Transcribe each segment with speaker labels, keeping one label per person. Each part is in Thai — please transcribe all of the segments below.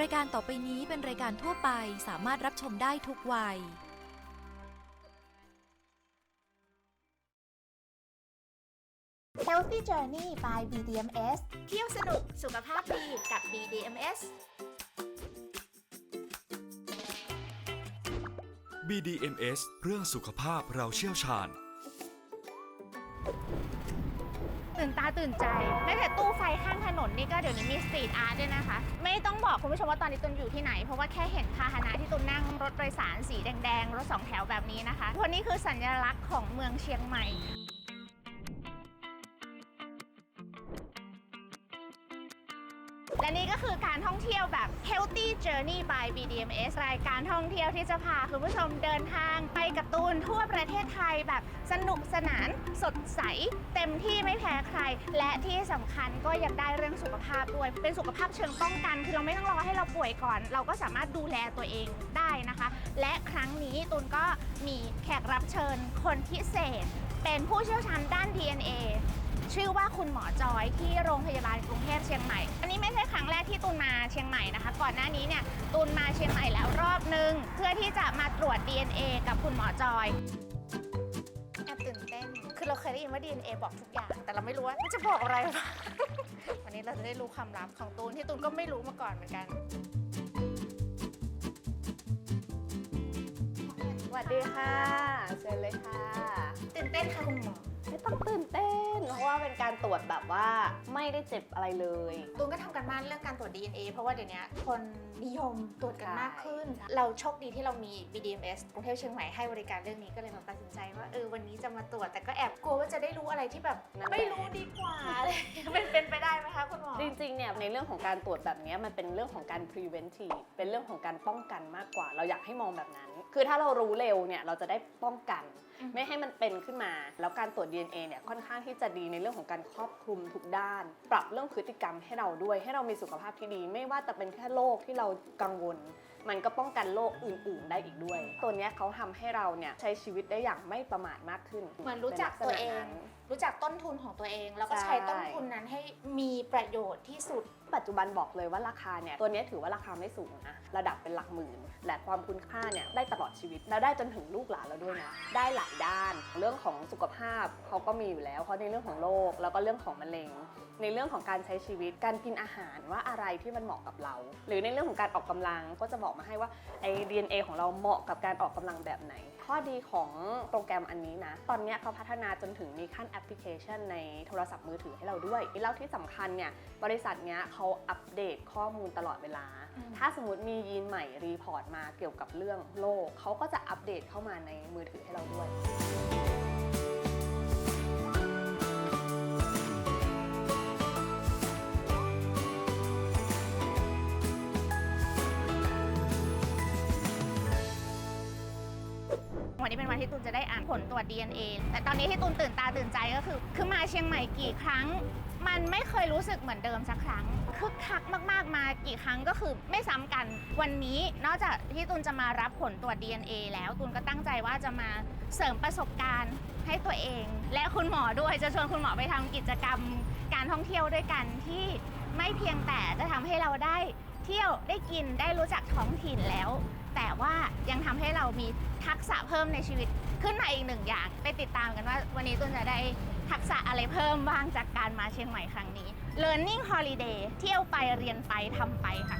Speaker 1: รายการต่อไปนี้เป็นรายการทั่วไปสามารถรับชมได้ทุกวัย
Speaker 2: Healthy Journey by BDMS เที่ยวสนุกสุขภาพดีกับ BDMS
Speaker 3: BDMS เรื่องสุขภาพเราเชี่ยวชาญ
Speaker 2: ตื่นใจแม้แต่ตู้ไฟข้างถนนนี่ก็เดี๋ยวนี้มีสตรีทอาร์ตด้วยนะคะ ไม่ต้องบอกคุณผู้ชมว่าตอนนี้ตุนอยู่ที่ไหน เพราะว่าแค่เห็นพาหนะที่ตุนนั่งรถโดยสารสีแดงๆ รถสองแถวแบบนี้นะคะวันนี้คือสัญลักษณ์ของเมืองเชียงใหม่ และนี่ก็คือการท่องเที่ยวแบบ Healthy Journey by BDMS รายการท่องเที่ยวที่จะพาคุณผู้ชมเดินทางไปกับตูนทั่วประเทศไทยแบบสนุกสนานสดใส เต็มที่ไม่แพ้ใคร และที่สำคัญก็ยังได้เรื่องสุขภาพด้วย เป็นสุขภาพเชิงป้องกัน คือเราไม่ต้องรอให้เราป่วยก่อน เราก็สามารถดูแลตัวเองได้นะคะ และครั้งนี้ตูนก็มีแขกรับเชิญคนพิเศษ เป็นผู้เชี่ยวชาญด้าน DNA ชื่อว่าคุณหมอจอยที่โรงพยาบาลกรุงเทพเชียงใหม่ อันนี้ไม่ใช่ครั้งแรกที่ตูนมาเชียงใหม่นะคะ ก่อนหน้านี้เนี่ยตูนมาเชียงใหม่แล้วรอบนึง เพื่อที่จะมาตรวจ DNA กับคุณหมอจอยแอบตื่นเต้น คือเราเคยได้ยินว่า DNA บอกทุกอย่าง แต่เราไม่รู้ว่ามันจะบอกอะไรบ้างวันนี้เราจะได้รู้ความลับของตูนที่ตูนก็ไม่รู้มาก่อนเหมือนกัน
Speaker 4: สวัสดีค่ะ เชิญเลยค่ะ
Speaker 2: ตื่นเต้นค่ะคุณหมอ
Speaker 4: ไม่ต้องตื่นเต้นเพราะ ว่าเป็นการตรวจแบบว่าไม่ได้เจ็บอะไรเลย
Speaker 2: ตูนก็ทำกันบ้านเรื่องการตรวจ DNA เพราะว่าเดี๋ยวนี้คนนิยมตรวจกันมากขึ้น
Speaker 4: ใช่
Speaker 2: เราโชคดีที่เรามี BDMS กรุงเทพเชียงใหม่ให้บริการเรื่องนี้ก็เลยมาตัดสินใจว่าเออวันนี้จะมาตรวจแต่ก็แอบกลัวว่าจะได้รู้อะไรที่แบบไม่รู้ดีกว่าอะไรเป็นเป็นไปได้ไหมคะคุณหมอ
Speaker 4: จริงๆ เนี่ยในเรื่องของการตรวจแบบเนี้ยมันเป็นเรื่องของการ preventive เป็นเรื่องของการป้องกันมากกว่า เราอยากให้มองแบบนั้น คือถ้าเรารู้เร็วเนี่ยเราจะได้ป้องกัน
Speaker 2: อืม
Speaker 4: ไม่ให้มันเป็นขึ้นมา แล้วการตรวจ DNA เนี่ยค่อนข้างที่จะดีในเรื่องของการครอบคลุมทุกด้าน ปรับเรื่องพฤติกรรมให้เราด้วย ให้เรามีสุขภาพที่ดี ไม่ว่าจะเป็นแค่โรคที่เรากังวล มันก็ป้องกันโรคอื่น ๆ ได้อีกด้วย ตัวเนี้ยเขาทำให้เราเนี่ยใช้ชีวิตได้อย่างไม่ประมาทมากขึ้น
Speaker 2: เหมือนรู้จักตัวเอง รู้จักต้นทุนของตัวเอง แล้วก็ใช้ต้นทุนนั้นให้มีประโยชน์ที่สุด
Speaker 4: ปัจจุบันบอกเลยว่าราคาเนี่ยตัวนี้ถือว่าราคาไม่สูงนะระดับเป็นหลักหมื่น และความคุณค่าเนี่ยได้ตลอดชีวิตแล้วได้จนถึงลูกหลานเราด้วยนะได้หลายด้าน เรื่องของสุขภาพเขาก็มีอยู่แล้วเพราะในเรื่องของโรคแล้วก็เรื่องของมะเร็ง ในเรื่องของการใช้ชีวิตการกินอาหารว่าอะไรที่มันเหมาะกับเรา หรือในเรื่องของการออกกำลังก็จะบอกมาให้ว่าไอ้ DNA ของเราเหมาะกับการออกกำลังแบบไหน ข้อดีของโปรแกรมอันนี้นะ ตอนนี้เขาพัฒนาจนถึงมีขั้นแอปพลิเคชันในโทรศัพท์มือถือให้เราด้วยแล้วที่สำคัญเนี่ยบริษัทเนี้ยเขาอัปเดตข้อมูลตลอดเวลา
Speaker 2: อืม
Speaker 4: ถ้าสมมติมียีนใหม่รีพอร์ตมาเกี่ยวกับเรื่องโรคเขาก็จะอัปเดตเข้ามาในมือถือให้เราด้วย
Speaker 2: วันนี้เป็นวันที่ตูนจะได้อ่านผลตรวจ DNA แต่ตอนนี้ที่ตูนตื่นตาตื่นใจก็คือ คือมาเชียงใหม่กี่ครั้ง มันไม่เคยรู้สึกเหมือนเดิมสักครั้ง คึกคักมากๆมากี่ครั้งก็คือไม่ซ้ำกัน วันนี้นอกจากที่ตูนจะมารับผลตรวจ DNA แล้วตูนก็ตั้งใจว่าจะมาเสริมประสบการณ์ให้ตัวเอง และคุณหมอด้วยจะชวนคุณหมอไปทำกิจกรรมการท่องเที่ยวด้วยกันที่ไม่เพียงแต่จะทำให้เราได้เที่ยวได้กินได้รู้จักท้องถิ่นแล้ว แต่ว่ายังทำให้เรามีทักษะเพิ่มในชีวิตขึ้นมาอีกหนึ่งอย่าง ไปติดตามกันว่า วันนี้ตุนจะได้ ทักษะอะไรเพิ่มบ้างจากการมาเชียงใหม่ครั้งนี้ Learning Holiday เที่ยวไปเรียนไปทำไปค่ะ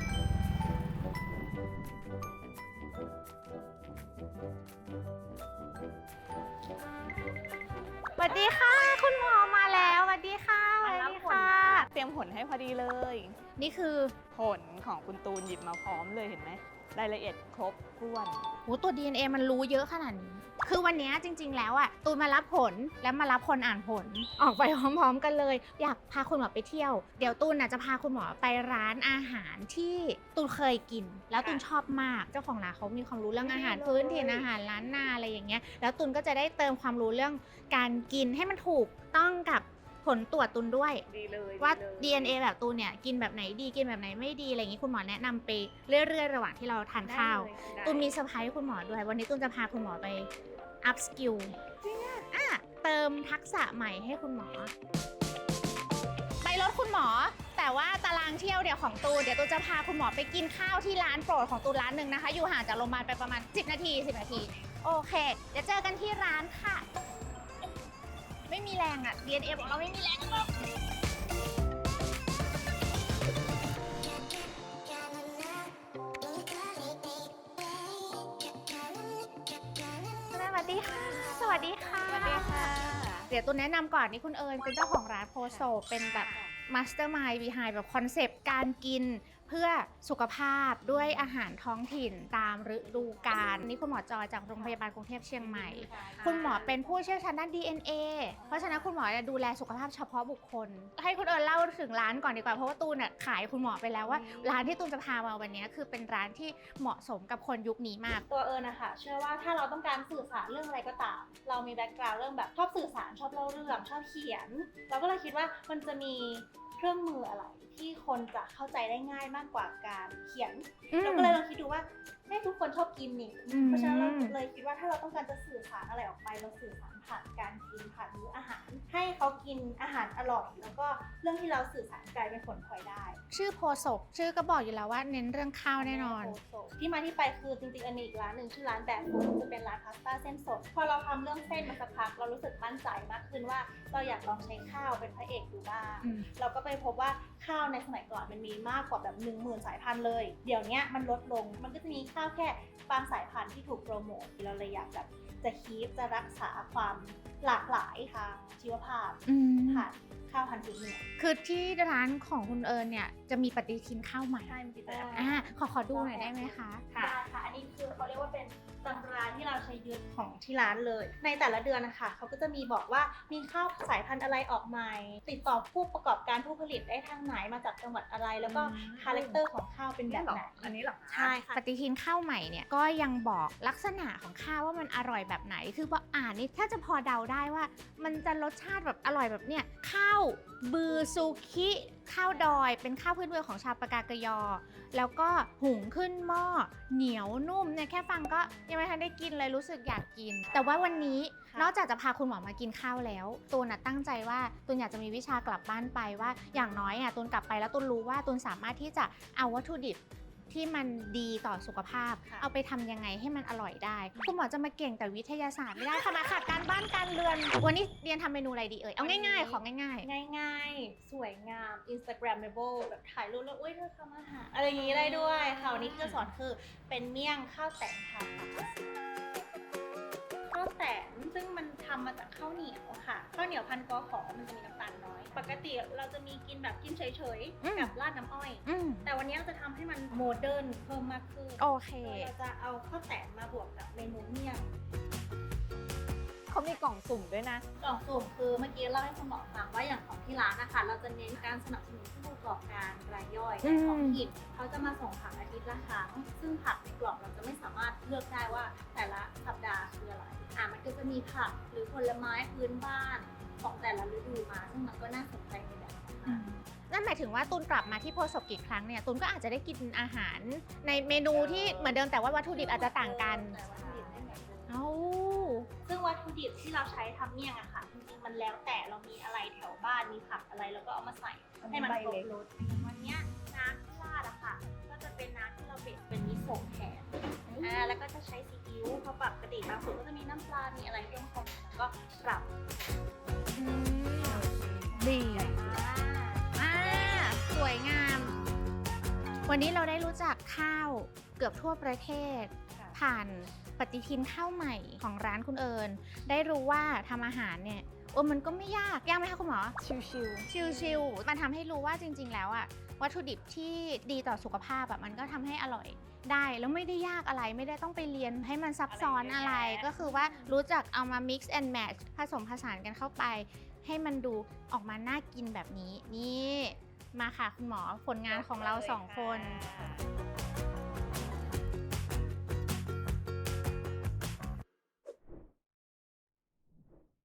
Speaker 2: สวัสดีค่ะ คุณหมอมาแล้วสวัสดีค่ะสวัสดีค่ะ
Speaker 5: เตรียมผลให้พอดีเลย
Speaker 2: นี่คือ
Speaker 5: ผลของคุณตูนหยิบมาพร้อมเลยเห็นไหม รายละเอียดครบถ้วน
Speaker 2: โหตัว DNA มันรู้เยอะขนาดนี้ คือวันนี้จริง ๆ แล้วอะตูนมารับผลและมารับคนอ่านผล ออกไปพร้อม ๆ กันเลย อยากพาคุณหมอไปเที่ยว เดี๋ยวตูนน่ะจะพาคุณหมอไปร้านอาหารที่ตูนเคยกิน แล้วตูนชอบมาก เจ้าของร้านเขามีความรู้เรื่องอาหาร
Speaker 5: ดีเลย
Speaker 2: พื้นถิ่นอาหารล้านนาอะไรอย่างเงี้ย แล้วตูนก็จะได้เติมความรู้เรื่องการกินให้มันถูกต้องกับ ผลตรวจตูนด้วย
Speaker 5: ดีเลย
Speaker 2: ว่า DNA แบบตูนเนี่ยกินแบบไหนดีกินแบบไหนไม่ดีอะไรอย่างนี้คุณหมอแนะนำไปเรื่อยๆระหว่างที่เราทานข้าวตูนมีเซอร์ไพรส์คุณหมอด้วย วันนี้ตูนจะพาคุณหมอไปอัพสกิลจริงอะเติมทักษะใหม่ให้คุณหมอ ไปรถคุณหมอ แต่ว่าตารางเที่ยวเดี๋ยวของตูนเดี๋ยวตูนจะพาคุณหมอไปกินข้าวที่ร้านโปรดของตูนร้านหนึ่งนะคะ อยู่ห่างจากโรงพยาบาลไปประมาณ 10 นาที 10 นาที โอเค เดี๋ยวเจอกันที่ DNA บอกเราไม่มีแรงหรอกสวัสดีค่ะ สวัสดีค่ะ
Speaker 5: สวัสดีค่ะ
Speaker 2: เดี๋ยวตูนแนะนำก่อนนี่คุณเอิญเป็นเจ้าของร้านโพโซเป็นแบบมาสเตอร์มายบีไฮแบบคอนเซปต์การกิน เพื่อสุขภาพด้วยอาหารท้องถิ่นตามฤดูกาลนี่คุณหมอจอยจากโรงพยาบาลกรุงเทพเชียงใหม่ คุณหมอเป็นผู้เชี่ยวชาญด้าน DNA เพราะฉะนั้นคุณหมอจะดูแลสุขภาพเฉพาะบุคคล ให้คุณเอิญเล่าถึงร้านก่อนดีกว่าเพราะว่าตูนน่ะขายคุณหมอไปแล้วว่า ร้านที่ตูนจะพามาวันนี้คือเป็นร้านที่เหมาะสมกับคนยุคนี้มาก
Speaker 6: ตัวเอิญนะคะเชื่อว่าถ้าเราต้องการสื่อสารเรื่องอะไรก็ตาม เรามีแบ็กกราวด์เรื่องแบบชอบสื่อสารชอบเล่าเรื่องชอบเขียน เราก็เลยคิดว่ามันจะมี เครื่องมืออะไรที่คนจะเข้าใจได้ง่ายมากกว่าการเขียนเราก็เลยลองคิดดูว่าให้ทุกคนชอบกินนี่
Speaker 2: อืม
Speaker 6: เพราะฉะนั้นเราเลยคิดว่าถ้าเราต้องการจะสื่อสารอะไรออกไปเราสื่อสาร ผ่านการกินผ่านมื้ออาหาร ให้เขากินอาหารอร่อย แล้วก็เรื่องที่เราสื่อสารกลายเป็นผลพลอยได้
Speaker 2: ชื่อโพศกชื่อก็บอกอยู่แล้วว่าเน้นเรื่องข้าวแน่นอน
Speaker 6: ที่มาที่ไปคือจริงๆอันนี้อีกร้านหนึ่งชื่อร้านแบบฟูจะเป็นร้านพาสต้าเส้นสด พอเราทำเรื่องเส้นมาสักพักเรารู้สึกมั่นใจมากขึ้นว่า เราอยากลองใช้ข้าวเป็นพระเอกดูบ้าง
Speaker 2: อืม
Speaker 6: เราก็ไปพบว่าข้าวในสมัยก่อนมันมีมากกว่าแบบหนึ่งหมื่นสายพันธุ์เลย เดี๋ยวเนี้ยมันลดลง มันก็จะมีข้าวแค่บางสายพันธุ์ที่ถูกโปรโมทเราเลยอยากแบบ จะคีปจะรักษาความหลากหลายทางชีวภาพ
Speaker 2: อืม
Speaker 6: ผ่านข้าวพันธุ์พื้นเมือง
Speaker 2: คือที่ร้านของคุณเอิญเนี่ยจะมีปฏิทินข้าวใหม่
Speaker 6: ใช่มันติดแล้ว
Speaker 2: อ่าขอขอดูหน่อยได้ไหมคะ
Speaker 6: ได้ค่ะ อันนี้คือเขาเรียกว่าเป็น ตำราที่เราใช้ยึดของที่ร้านเลย ในแต่ละเดือนนะคะเขาก็จะมีบอกว่ามีข้าวสายพันธุ์อะไรออกใหม่ ติดต่อผู้ประกอบการผู้ผลิตได้ทางไหนมาจากจังหวัดอะไร แล้วก็คาแรคเตอร์ของข้าวเป็นแบบไหน
Speaker 5: อันนี้เหรอ
Speaker 6: ใช่ค่ะ
Speaker 2: ปฏิทินข้าวใหม่เนี่ยก็ยังบอกลักษณะของข้าวว่ามันอร่อยแบบไหน คือพออ่านนี่ถ้าจะพอเดาได้ว่า มันจะรสชาติแบบอร่อยแบบเนี่ยข้าวบือซูคิ ข้าวดอยเป็นข้าวพื้นเมืองของชาวปากากยอ แล้วก็หุงขึ้นหม้อเหนียวนุ่มเนี่ยแค่ฟังก็ยังไม่ทันได้กินเลยรู้สึกอยากกิน แต่ว่าวันนี้
Speaker 6: ค่ะ
Speaker 2: นอกจากจะพาคุณหมอมากินข้าวแล้วตูนน่ะตั้งใจว่าตูนอยากจะมีวิชากลับบ้านไปว่า อย่างน้อยอะตูนกลับไปแล้วตูนรู้ว่าตูนสามารถที่จะเอาวัตถุดิบ ที่มันดีต่อสุขภาพ
Speaker 6: ค่ะ
Speaker 2: เอาไปทำยังไงให้มันอร่อยได้ คุณหมอจะมาเก่งแต่วิทยาศาสตร์ไม่ได้ค่ะมาขาดการบ้านการเรือน วันนี้เรียนทำเมนูอะไรดีเอ่ย เอาง่ายๆของง่าย
Speaker 6: ง่ายๆ สวยงาม Instagrammable แบบถ่ายรูปแล้วอุ้ยเธอทำอาหารอะไรอย่างนี้ได้ด้วยค่ะวันนี้ที่จะสอนคือเป็นเมี่ยงข้าวแตนค่ะ ทำมาจากข้าวเหนียวค่ะข้าวเหนียวพันกอขอมันจะมีน้ำตาลน้อย ปกติเราจะมีกินแบบกินเฉยๆกับราดน้ำอ้อย
Speaker 2: ๆอืม
Speaker 6: แต่วันนี้เราจะทำให้มันโมเดิร์นเพิ่มมากขึ้น
Speaker 2: โอเค
Speaker 6: โดยเราจะเอาข้าวแตนมาบวกกับเมนูเมี่ยง
Speaker 5: เขามีกล่องสุ่มด้วยนะ
Speaker 6: กล่องสุ่มคือเมื่อกี้เล่าให้คุณหมอฟังว่าอย่างของที่ร้านนะคะเราจะเน้นการสนับสนุนผู้ประกอบการรายย่อย
Speaker 2: อืม
Speaker 6: ของถิ่นเขาจะมาส่งผักอาทิตย์ละครั้งซึ่งผักในกล่องเราจะไม่สามารถเลือกได้ว่าแต่ละสัปดาห์คืออะไรอะมันก็จะมีผักหรือผลไม้พื้นบ้านของแต่ละฤดูมา ซึ่งมันก็น่าสนใจในแบบของมัน
Speaker 2: นั่นหมายถึงว่าตูนกลับมาที่โพสบกี่ครั้งเนี่ยตูนก็อาจจะได้กินอาหารในเมนูที่เหมือนเดิมแต่ว่าวัตถุดิบอาจจะต่างกัน
Speaker 6: แต่วัตถุดิบไม่เหมือนกัน
Speaker 2: เอ้า
Speaker 6: ซึ่ง วัตถุดิบที่เราใช้ทำเมี่ยงอะค่ะจริงๆมันแล้วแต่เรามีอะไรแถวบ้านมีผักอะไรแล้วก็เอามาใส่ให้มันครบรสวันเนี้ยน้ำที่ราดอะค่ะ ก็จะเป็นน้ำที่เราเบสเป็นมิโซะแทนอ่าแล้วก็จะใช้ซีอิ๊วเพราะปกติบางสูตรก็จะมีน้ำปลา มีอะไรเพิ่มเข้ามาแล้วก็ปรับ
Speaker 2: ดี
Speaker 6: อ่า
Speaker 2: อ่าสวยงาม วันนี้เราได้รู้จักข้าวเกือบทั่วประเทศ ผ่านปฏิทินข้าวใหม่ของร้านคุณเอิญได้รู้ว่าทำอาหารเนี่ยโอ้มันก็ไม่ยากยากไหมคะคุณหมอ
Speaker 5: ชิว
Speaker 2: ชิลๆ มันทำให้รู้ว่าจริง ๆ แล้วอะวัตถุดิบที่ดีต่อสุขภาพอะมันก็ทำให้อร่อยได้แล้วไม่ได้ยากอะไรไม่ได้ต้องไปเรียนให้มันซับซ้อนอะไรก็คือว่ารู้จักเอามา mix and match ผสมผสานกันเข้าไป ให้มันดูออกมาน่ากินแบบนี้ นี่ มาค่ะคุณหมอผลงานของเราสองคน
Speaker 5: ค่ะ